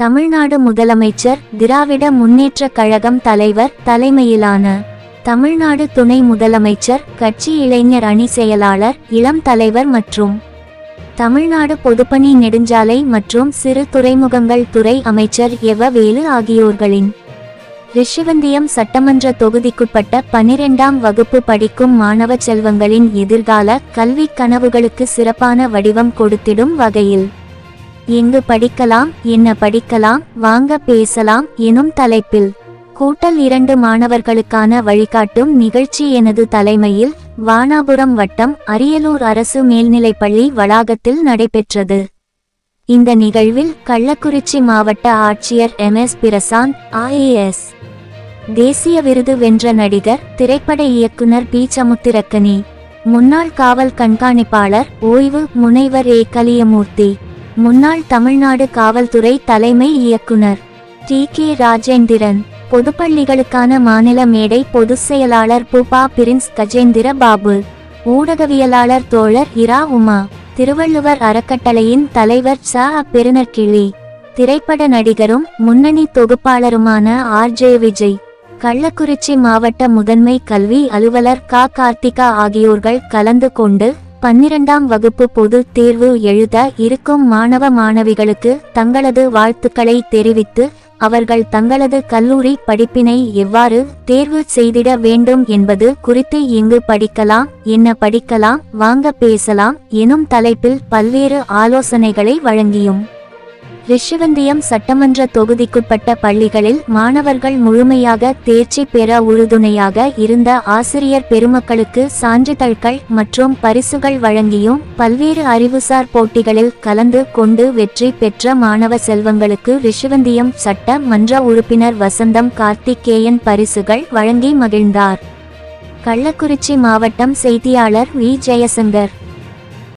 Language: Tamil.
தமிழ்நாடு முதலமைச்சர் திராவிட முன்னேற்றக் கழகம் தலைவர் தலைமையிலான தமிழ்நாடு துணை முதலமைச்சர் கட்சி இளைஞர் அணி செயலாளர் இளம் தலைவர் மற்றும் தமிழ்நாடு பொதுப்பணி நெடுஞ்சாலை மற்றும் சிறு துறைமுகங்கள் துறை அமைச்சர் எவ வேலு ஆகியோர்களின் ரிஷிவந்தியம் சட்டமன்ற தொகுதிக்குட்பட்ட பனிரெண்டாம் வகுப்பு படிக்கும் மாணவ செல்வங்களின் எதிர்கால கல்விக் கனவுகளுக்கு சிறப்பான வடிவம் கொடுத்திடும் வகையில் எங்கு படிக்கலாம் என்ன படிக்கலாம் வாங்க பேசலாம் எனும் தலைப்பில். கூட்டல் இரண்டு மாணவர்களுக்கான வழிகாட்டும் நிகழ்ச்சி எனது தலைமையில் வானாபுரம் வட்டம் அரியலூர் அரசு மேல்நிலைப்பள்ளி வளாகத்தில் நடைபெற்றது. இந்த நிகழ்வில் கள்ளக்குறிச்சி மாவட்ட ஆட்சியர் எம். எஸ். பிரசாந்த் ஐஏஎஸ் தேசிய விருது வென்ற நடிகர் திரைப்பட இயக்குனர் பி. சமுத்திரக்கனி. முன்னாள் காவல் கண்காணிப்பாளர் ஓய்வு முனைவர் ஏ. கலியமூர்த்தி. முன்னாள் தமிழ்நாடு காவல்துறை தலைமை இயக்குனர் டி. கே. ராஜேந்திரன் பொதுப்பள்ளிகளுக்கான மாநில மேடை பொதுச் செயலாளர் புபா பிரின்ஸ் கஜேந்திர பாபு ஊடகவியலாளர் தோழர் இரா உமா திருவள்ளுவர் அறக்கட்டளையின் தலைவர் ச. பெருநற்கிளி திரைப்பட நடிகரும் முன்னணி தொகுப்பாளருமான ஆர். ஜே. விஜய் கள்ளக்குறிச்சி மாவட்ட முதன்மை கல்வி அலுவலர் கா. கார்த்திகா ஆகியோர்கள் கலந்து கொண்டு பன்னிரண்டாம் வகுப்பு பொதுத் தேர்வு எழுத இருக்கும் மாணவ மாணவிகளுக்கு தங்களது வாழ்த்துக்களை தெரிவித்து அவர்கள் தங்களது கல்லூரி படிப்பினை எவ்வாறு தேர்வு செய்திட வேண்டும் என்பது குறித்து இங்கு படிக்கலாம் என்ன படிக்கலாம் வாங்க பேசலாம் எனும் தலைப்பில் பல்வேறு ஆலோசனைகளை வழங்கியும். ரிஷிவந்தியம் சட்டமன்ற தொகுதிக்குட்பட்ட பள்ளிகளில் மாணவர்கள் முழுமையாக தேர்ச்சி பெற உறுதுணையாக இருந்த ஆசிரியர் பெருமக்களுக்கு சான்றிதழ்கள் மற்றும் பரிசுகள் வழங்கியும் பல்வேறு அறிவுசார் போட்டிகளில் கலந்து கொண்டு வெற்றி பெற்ற மாணவ செல்வங்களுக்கு ரிஷிவந்தியம் சட்ட மன்ற உறுப்பினர் வசந்தம் கார்த்திகேயன் பரிசுகள் வழங்கி மகிழ்ந்தார். கள்ளக்குறிச்சி மாவட்டம் செய்தியாளர் வி. ஜெயசங்கர்.